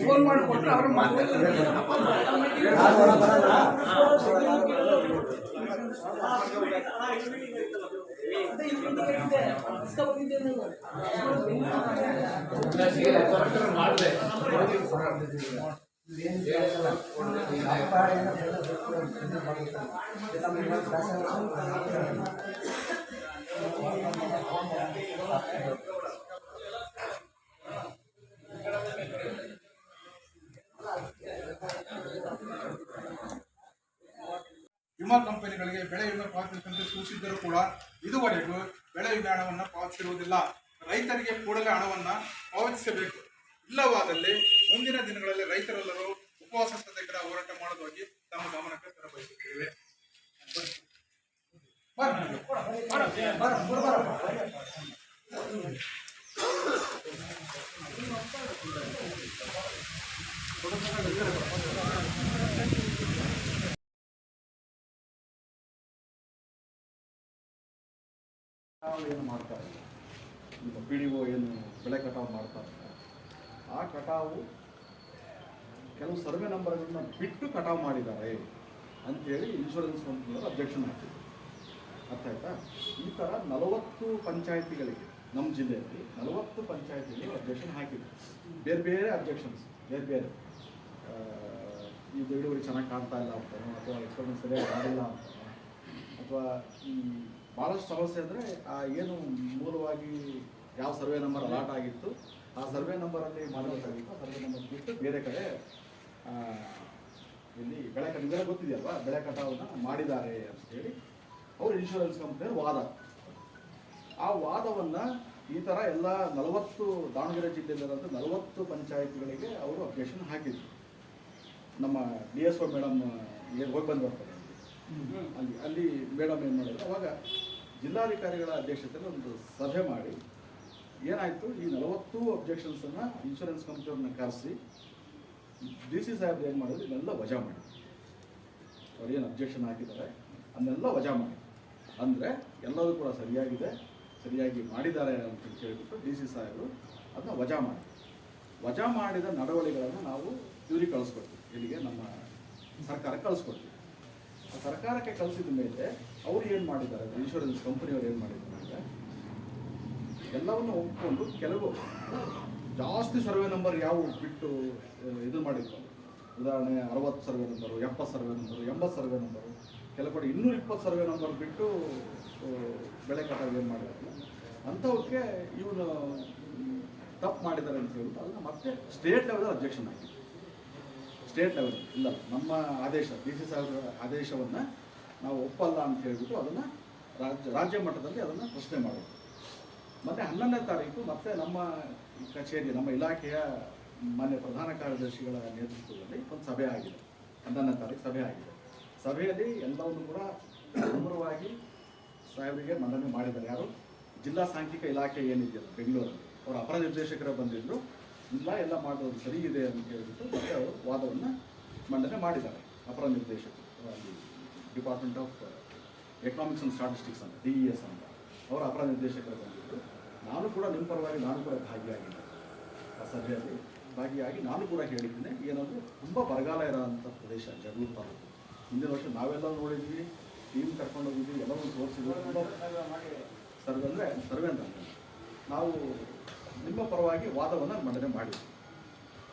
Phone ಮಾಡಿ ಕೊಟ್ಟರೆ ಅವ್ರು ವಿಮಾ ಕಂಪನಿಗಳಿಗೆ ಬೆಳೆ ವಿಮೆ ಪಾವತಿಸುವಂತೆ ಸೂಚಿಸಿದ್ದರೂ ಕೂಡ ಇದುವರೆಗೂ ಬೆಳೆ ವಿಮೆ ಹಣವನ್ನು ಪಾವತಿಸಿರುವುದಿಲ್ಲ. ರೈತರಿಗೆ ಕೂಡಲೇ ಹಣವನ್ನು ಪಾವತಿಸಬೇಕು. ಇಲ್ಲವಾದಲ್ಲಿ ಮುಂದಿನ ದಿನಗಳಲ್ಲಿ ರೈತರೆಲ್ಲರೂ ಉಪವಾಸ ಸತ್ಯಾಗ್ರಹ ಹೋರಾಟ ಮಾಡೋದಾಗಿ ತಮ್ಮ ಗಮನಕ್ಕೆ ತರಬಯಸುತ್ತೇವೆ ಏನು ಮಾಡ್ತಾರೆ. ಈಗ ಪಿ ಡಿ ಒ ಏನು ಬೆಳೆ ಕಟಾವು ಮಾಡ್ತಾರೆ. ಆ ಕಟಾವು ಕೆಲವು ಸರ್ವೆ ನಂಬರ್ಗಳನ್ನ ಬಿಟ್ಟು ಕಟಾವು ಮಾಡಿದ್ದಾರೆ ಅಂತೇಳಿ ಇನ್ಶೂರೆನ್ಸ್ ಕಂಪ್ನಿಯವರು ಅಬ್ಜೆಕ್ಷನ್ ಹಾಕಿದ್ರು. ಅರ್ಥ ಆಯ್ತಾ? ಈ ಥರ ನಲವತ್ತು ಪಂಚಾಯತಿಗಳಿಗೆ ನಮ್ಮ ಜಿಲ್ಲೆಯಲ್ಲಿ ನಲವತ್ತು ಪಂಚಾಯಿತಿಗಳಿಗೆ ಅಬ್ಜೆಕ್ಷನ್ ಹಾಕಿದ್ರು. ಬೇರೆ ಬೇರೆ ಅಬ್ಜೆಕ್ಷನ್ಸ್ ಬೇರೆ ಬೇರೆ. ಈ ಇಳುವರಿ ಚೆನ್ನಾಗಿ ಕಾಣ್ತಾ ಇಲ್ಲ ಅಂತಾನೋ, ಅಥವಾ ಎಕ್ಸ್ಪೀರಿಯನ್ಸ್ ಸರಿಯಾಗಿ ಆಗಿಲ್ಲ ಅಂತಾನೋ, ಅಥವಾ ಈ ಭಾಳಷ್ಟು ಸಮಸ್ಯೆ ಅಂದರೆ, ಆ ಏನು ಮೂಲವಾಗಿ ಯಾವ ಸರ್ವೆ ನಂಬರ್ ಅಲಾಟ್ ಆಗಿತ್ತು, ಆ ಸರ್ವೆ ನಂಬರಲ್ಲಿ ಮಾಡಬೇಕಾಗಿತ್ತು, ಆ ಸರ್ವೆ ನಂಬರ್ ಬಿಟ್ಟು ಬೇರೆ ಕಡೆ ಇಲ್ಲಿ ಬೆಳೆ ಕಟ ಗೊತ್ತಿದೆಯಲ್ವ? ಗೊತ್ತಿದೆಯಲ್ವಾ ಬೆಳೆ ಕಟಾವನ್ನು ಮಾಡಿದ್ದಾರೆ ಅಂತೇಳಿ ಅವರು ಇನ್ಶೂರೆನ್ಸ್ ಕಂಪ್ನಿಯವ್ರ ವಾದ. ಆ ವಾದವನ್ನು ಈ ಥರ ಎಲ್ಲ ನಲವತ್ತು ದಾವಣಗೆರೆ ಜಿಲ್ಲೆಯಲ್ಲಿರೋಂಥ ನಲವತ್ತು ಪಂಚಾಯತ್ಗಳಿಗೆ ಅವರು ಅಬ್ಜೆಕ್ಷನ್ ಹಾಕಿದ್ರು. ನಮ್ಮ ಡಿ ಎಸ್ ಒ ಮೇಡಮ್ ಹೋಗಿ ಬಂದು ಬರ್ತಾರೆ ಅಲ್ಲಿ ಅಲ್ಲಿ ಮೇಡಮ್ ಏನು ಮಾಡಿದ್ರು, ಅವಾಗ ಜಿಲ್ಲಾಧಿಕಾರಿಗಳ ಅಧ್ಯಕ್ಷತೆಯಲ್ಲಿ ಒಂದು ಸಭೆ ಮಾಡಿ ಏನಾಯಿತು, ಈ ನಲವತ್ತು ಅಬ್ಜೆಕ್ಷನ್ಸನ್ನು ಇನ್ಶೂರೆನ್ಸ್ ಕಂಪ್ನಿಯವ್ರನ್ನ ಕರೆಸಿ ಡಿ ಸಿ ಸಾಹೇಬ್ ಏನು ಮಾಡಿದ್ರು, ಇದನ್ನೆಲ್ಲ ವಜಾ ಮಾಡಿ. ಅವ್ರು ಏನು ಅಬ್ಜೆಕ್ಷನ್ ಹಾಕಿದ್ದಾರೆ, ಅದನ್ನೆಲ್ಲ ವಜಾ ಮಾಡಿ. ಅಂದರೆ ಎಲ್ಲರೂ ಕೂಡ ಸರಿಯಾಗಿದೆ, ಸರಿಯಾಗಿ ಮಾಡಿದ್ದಾರೆ ಅಂತ ಕೇಳಿಬಿಟ್ಟು ಡಿ ಸಿ ಸಾಹೇಬರು ಅದನ್ನ ವಜಾ ಮಾಡಿ. ವಜಾ ಮಾಡಿದ ನಡವಳಿಗಳನ್ನು ನಾವು ಇವ್ರಿಗೆ ಕಳಿಸ್ಕೊಡ್ತೀವಿ. ಇಲ್ಲಿಗೆ ನಮ್ಮ ಸರ್ಕಾರಕ್ಕೆ ಕಳಿಸ್ಕೊಡ್ತೀವಿ. ಸರ್ಕಾರಕ್ಕೆ ಕಲಿಸಿದ ಮೇಲೆ ಅವ್ರು ಏನು ಮಾಡಿದ್ದಾರೆ? ಇನ್ಶೂರೆನ್ಸ್ ಕಂಪನಿಯವ್ರು ಏನು ಮಾಡಿದ್ದಾರೆ ಅಂದರೆ ಎಲ್ಲವನ್ನು ಒಪ್ಕೊಂಡು ಕೆಲವು ಜಾಸ್ತಿ ಸರ್ವೆ ನಂಬರ್ ಯಾವ ಬಿಟ್ಟು ಇದು ಮಾಡಿದ್ರು. ಉದಾಹರಣೆ ಅರವತ್ತು ಸರ್ವೆ ನಂಬರು ಎಪ್ಪತ್ತು ಸರ್ವೆ ನಂಬರು ಎಂಬತ್ತು ಸರ್ವೆ ನಂಬರು ಕೆಲವು ಕಡೆ ಇನ್ನೂರ ಇಪ್ಪತ್ತು ಸರ್ವೆ ನಂಬರ್ ಬಿಟ್ಟು ಬೆಳೆ ಕಟಾವು ಏನು ಮಾಡಿದ್ದಾರೆ? ಅಂಥವಕ್ಕೆ ಇವನು ತಪ್ಪು ಮಾಡಿದ್ದಾರೆ ಅಂತ ಹೇಳ್ಬಿಟ್ಟು ಅದನ್ನು ಮತ್ತೆ ಸ್ಟೇಟ್ ಲೆವೆಲ್ ಅಬ್ಜೆಕ್ಷನ್ ಆಗಿದೆ. ಸ್ಟೇಟ್ ಲೆವೆಲ್ ಇಲ್ಲ, ನಮ್ಮ ಆದೇಶ ಡಿ ಸಿ ಸಾಹೇಬ್ರ ಆದೇಶವನ್ನು ನಾವು ಒಪ್ಪಲ್ಲ ಅಂತ ಹೇಳಿಬಿಟ್ಟು ಅದನ್ನು ರಾಜ್ಯ ರಾಜ್ಯ ಮಟ್ಟದಲ್ಲಿ ಅದನ್ನು ಪ್ರಶ್ನೆ ಮಾಡೋದು. ಮತ್ತು ಹನ್ನೊಂದನೇ ತಾರೀಕು ಮತ್ತೆ ನಮ್ಮ ಕಚೇರಿ, ನಮ್ಮ ಇಲಾಖೆಯ ಮಾನ್ಯ ಪ್ರಧಾನ ಕಾರ್ಯದರ್ಶಿಗಳ ನೇತೃತ್ವದಲ್ಲಿ ಒಂದು ಸಭೆ ಆಗಿದೆ. ಹನ್ನೊಂದನೇ ತಾರೀಕು ಸಭೆ ಆಗಿದೆ. ಸಭೆಯಲ್ಲಿ ಎಲ್ಲವನ್ನು ಕೂಡ ವಿವರವಾಗಿ ಸಾಹೇಬರಿಗೆ ಮನ್ನಣೆ ಮಾಡಿದ್ದಾರೆ. ಯಾರು? ಜಿಲ್ಲಾ ಸಾಂಖ್ಯಿಕ ಇಲಾಖೆ ಏನಿದೆಯಲ್ಲ, ಬೆಂಗಳೂರಲ್ಲಿ. ಅವರ ಅಪರ ನಿರ್ದೇಶಕರ ಬಂದಿದ್ದರು ಇಲ್ಲ ಎಲ್ಲ ಮಾಡೋದು ಸರಿ ಇದೆ ಅಂತ ಹೇಳ್ಬಿಟ್ಟು ಮತ್ತೆ ಅವರು ವಾದವನ್ನು ಮಂಡನೆ ಮಾಡಿದ್ದಾರೆ. ಅಪರ ನಿರ್ದೇಶಕರು department of economics and statistics ಅಂತ ಡಿ ಇ ಎಸ್ ಅಂತ. ಅವರ ಅಪರ ನಿರ್ದೇಶಕರು ಬಂದಿದ್ದರು ನಾನು ಕೂಡ ನಿಮ್ಮ ಪರವಾಗಿ, ನಾನು ಕೂಡ ಭಾಗಿಯಾಗಿದ್ದೆ. ಆ ಸಭೆಯಲ್ಲಿ ಭಾಗಿಯಾಗಿ ನಾನು ಕೂಡ ಹೇಳಿದ್ದೇನೆ. ಏನಂದ್ರೆ ತುಂಬ ಬರಗಾಲ ಇರೋಂಥ ಪ್ರದೇಶ ಜಗಳೂರು ತಾಲೂಕು. ಹಿಂದಿನ ವರ್ಷ ನಾವೆಲ್ಲ ನೋಡಿದ್ವಿ ಟೀಮ್ ಕರ್ಕೊಂಡು ಹೋಗಿದ್ವಿ ಎಲ್ಲವೂ ತೋರಿಸಿದ್ವಿ ಸರ್ವೆ ಅಂದರೆ ಸರ್ವೆ ಅಂತ ನಾವು ನಿಮ್ಮ ಪರವಾಗಿ ವಾದವನ್ನು ಮಂಡನೆ ಮಾಡಿದ್ರು.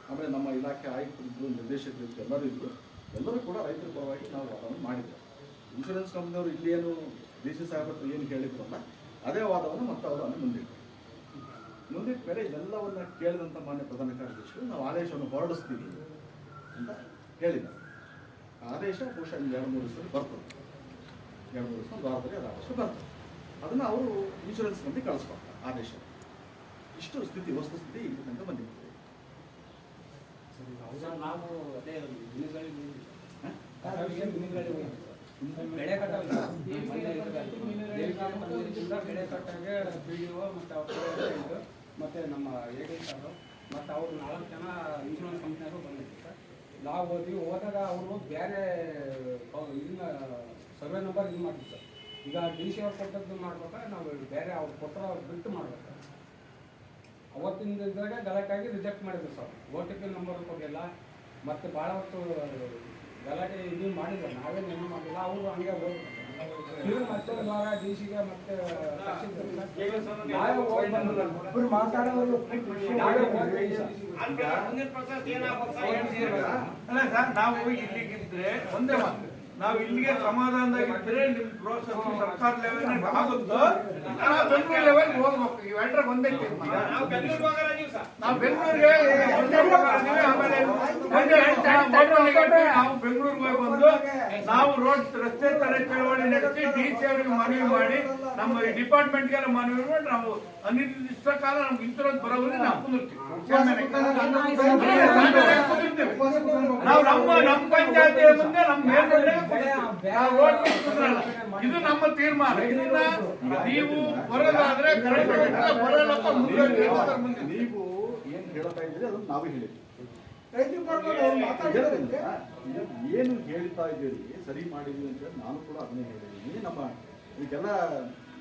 ಆಮೇಲೆ ನಮ್ಮ ಇಲಾಖೆ ಆಯುಕ್ತರಿದ್ದರು ನಿರ್ದೇಶಕರು ಎಲ್ಲರೂ ಇದ್ದರು ಎಲ್ಲರೂ ಕೂಡ ರೈತರ ಪರವಾಗಿ ನಾವು ವಾದವನ್ನು ಮಾಡಿದ್ವಿ ಇನ್ಶೂರೆನ್ಸ್ ಕಂಪ್ನಿಯವರು ಇಲ್ಲೇನು ಡಿ ಸಿ ಸಾಹೇಬರು ಏನು ಹೇಳಿದ್ರಲ್ಲ, ಅದೇ ವಾದವನ್ನು ಮತ್ತೆ ಅವರನ್ನು ಮುಂದಿಟ್ಟರು ಮುಂದಿಟ್ಟ ಮೇಲೆ ಇದೆಲ್ಲವನ್ನ ಕೇಳಿದಂಥ ಮಾನ್ಯ ಪ್ರಧಾನ ಕಾರ್ಯದರ್ಶಿಗಳು, ನಾವು ಆದೇಶವನ್ನು ಹೊರಡಿಸ್ತೀವಿ ಅಂತ ಹೇಳಿದ ಆದೇಶ ಬಹುಶಃ ಎರಡು ಮೂರು ದಿವಸದಲ್ಲಿ ಬರ್ತದೆ. ಎರಡು ಮೂರು ದಿವಸ ವಾರದಲ್ಲಿ ಅದು ಆದೇಶ ಬರ್ತದೆ. ಅದನ್ನು ಅವರು ಇನ್ಶೂರೆನ್ಸ್ ಕಂಪ್ನಿ ಕಳಿಸ್ಕೊಡ್ತಾರೆ ಆದೇಶ. ಇಷ್ಟು ಸ್ಥಿತಿ ವಸ್ತು ಸ್ಥಿತಿ ಇಲ್ಲಿ ತನಕ ಬಂದಿದೆ ಮತ್ತೆ ನಾವು ಅದೇ? ಬೆಳೆ ಮತ್ತು ಅವ್ರ ಮತ್ತು ನಮ್ಮ ಏಡಿ ಮತ್ತೆ ಅವ್ರು ನಾಲ್ಕು ಜನ ಇನ್ಶೂರೆನ್ಸ್ ಕಂಪ್ನಿಯವರು ಬಂದಿದ್ರು ಸರ್ ನಾವು ಹೋದ್ವಿ ಹೋದಾಗ ಅವರು ಬೇರೆ ಇದನ್ನ ಸರ್ವೆ ನಂಬರ್ ಇದು ಮಾಡಿದ್ರು ಸರ್ ಈಗ ಡಿ ಸಿ ಅವ್ರು ಕೊಟ್ಟದ್ದು ಮಾಡ್ಬೇಕಾದ್ರೆ ನಾವು ಬೇರೆ ಅವ್ರು ಕೊಟ್ಟರು ಅವ್ರು ಬಿಟ್ಟು ಮಾಡ್ಬೇಕು ಅವತ್ತಿನ ಇದ್ರಾಗ ಗಲಾಟೆಯಾಗಿ ರಿಜೆಕ್ಟ್ ಮಾಡಿದ್ರು sir. O T P number ಕೊಡಲಿಲ್ಲ ಮತ್ತು ಭಾಳ ಹೊತ್ತು ಗಲಾಟೆ ಇದು ಮಾಡಿದ್ರು ನಾವೇ ನೆನಪು ಮಾಡಿಲ್ಲ ಅವರು ಹಂಗೆ ಹೋಗ್ಬಿಟ್ರು ಇದು ಮತ್ತೆ ಒಂದು ವಾರ ಡಿ ಸಿಗೆ ಮತ್ತೆ ಸರ್. ನಾವು ಇಲ್ಲಿಗಿದ್ರೆ ಒಂದೇ ಮಾತು. ನಾವು ಇಲ್ಲಿಗೆ ಸಮಾಧಾನದಾಗಿದ್ರೆ ನಿಮ್ ಪ್ರೋಸೆಸ್ ಸರ್ಕಾರ ಲೆವೆಲ್ ಆಗುತ್ತೋ? ನಾವು ಬೆಂಗಳೂರು ಲೆವೆಲ್ ಹೋಗ್ಬೇಕು. ಒಂದೇ ತೀರ್ಮಾನ. ನಾವು ಬೆಂಗಳೂರಿಗೆ. ಆಮೇಲೆ ನಾವು ಬೆಂಗಳೂರಿಗೆ ಹೋಗಿ ಬಂದು ನಾವು ರೋಡ್ ರಸ್ತೆ ತರ ಚಳವಳಿ ಅವರಿಗೆ ಮನವಿ ಮಾಡಿ ನಮ್ಮ ಡಿಪಾರ್ಟ್ಮೆಂಟ್ಗೆಲ್ಲ ಮನವಿ ಮಾಡಿ ನಾವು ಅನಿರ್ದಿಷ್ಟ ಕಾಲ ನಮ್ಗೆ ಇನ್ಸೂರೆನ್ಸ್ ಬರೋದ್ರೆ ನಾವು ಕುಂದಿರ್ತೀವಿ. ನಾವು ನಮ್ಮ ನಮ್ಮ ಪಂಚಾಯತಿ ಮುಂದೆ ನಮ್ಮ ನಾವು ಇದು ನಮ್ಮ ತೀರ್ಮಾನ. ಇದನ್ನ ನೀವು ಬರೋದಾದ್ರೆ ಕರೆಕ್ಟ್ ಬರೋಲ್ಲ ಮುಂದೆ ಮುಂದೆ ನೀವು ಏನು ಹೇಳ್ತಾ ಇದ್ದೀರಿ ಅದನ್ನು ನಾವು ಹೇಳಿದ್ವಿ. ಏನು ಹೇಳ್ತಾ ಇದ್ದೀರಿ? ಸರಿ ಮಾಡಿದ್ವಿ ಅಂತ ಹೇಳಿ ನಾನು ಕೂಡ ಅದನ್ನೇ ಹೇಳಿದ್ದೀನಿ. ನಮ್ಮ ಇದಕ್ಕೆಲ್ಲ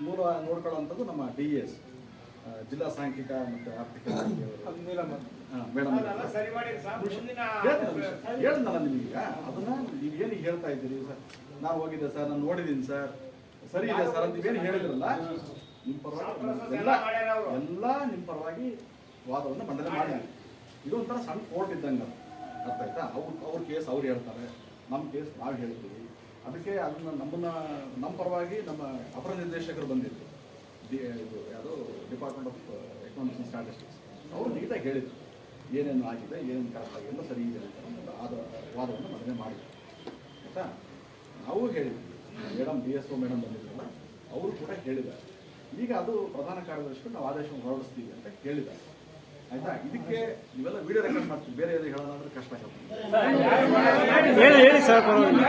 ಮೂಲ ನೋಡ್ಕೊಳ್ಳೋಂಥದ್ದು ನಮ್ಮ ಡಿ ಎಸ್ ಜಿಲ್ಲಾ ಸಾಂಖ್ಯಿಕ ಮತ್ತು ಆರ್ಥಿಕ ಮೇಡಮ್ ಹೇಳಿದ್ನಲ್ಲ ನಿಮಗೆ. ಅದನ್ನ ಏನು ಹೇಳ್ತಾ ಇದ್ದೀರಿ ಸರ್? ನಾನು ಹೋಗಿದ್ದೆ ಸರ್. ನಾನು ನೋಡಿದ್ದೀನಿ ಸರ್. ಸರಿ ಇದೆ ಸರ್ ಅಂತ ಏನು ಹೇಳಿದ್ರಲ್ಲ? ನಿಮ್ಮ ಪರವಾಗಿ ಎಲ್ಲ ಎಲ್ಲ ನಿಮ್ಮ ಪರವಾಗಿ ವಾದವನ್ನು ಮಂಡನೆ ಮಾಡಿದ್ವಿ ಇದು ಒಂಥರ ಸಣ್ಣ ಕೋರ್ಟ್ ಇದ್ದಂಗೆ. ಅರ್ಥ ಆಯ್ತಾ ಅವ್ರು ಅವ್ರ ಕೇಸ್ ಅವ್ರು ಹೇಳ್ತಾರೆ. ನಮ್ಮ ಕೇಸ್ ನಾವು ಹೇಳ್ತೀವಿ. ಅದಕ್ಕೆ ಅದನ್ನ ನಮ್ಮನ್ನ, ನಮ್ಮ ಪರವಾಗಿ ನಮ್ಮ ಅಪರ ನಿರ್ದೇಶಕರು ಬಂದಿದ್ರು. ಡಿ, ಇದು ಯಾವುದು department of economics and statistics ಅವರು ನೀಟಾಗಿ ಹೇಳಿದ್ರು. ಏನೇನು ಆಗಿದೆ, ಏನೇನು ಕರೆಕ್ಟ್ ಆಗಿದೆ, ಎಲ್ಲ ಸರಿ ಇದೆ ಅಂತ ಒಂದು ಆದ, ವಾದವನ್ನು ಮಂಡನೆ ಮಾಡಿದ್ರು. ಆಯ್ತಾ? ನಾವು ಹೇಳಿದ್ವಿ. Madam, B S O madam ಬಂದಿದ್ರಲ್ಲ, ಅವರು ಕೂಡ ಹೇಳಿದ್ದಾರೆ. ಈಗ ಅದು ಪ್ರಧಾನ ಕಾರ್ಯದರ್ಶಿಗಳು ನಾವು ಆದೇಶವನ್ನು ಹೊರಡಿಸ್ತೀವಿ ಅಂತ ಹೇಳಿದ್ದಾರೆ ಆಯ್ತಾ? ಇದಕ್ಕೆ ನೀವೆಲ್ಲ ವಿಡಿಯೋ ರೆಕಾರ್ಡ್ ಮಾಡ್ತೀವಿ ಬೇರೆ ಯಾರು ಹೇಳೋದಾದ್ರೆ ಕಷ್ಟ ಆಗುತ್ತೆ. ಹೇಳಿ ಹೇಳಿ ಸರ್ ಪರವಾಗಿಲ್ಲ.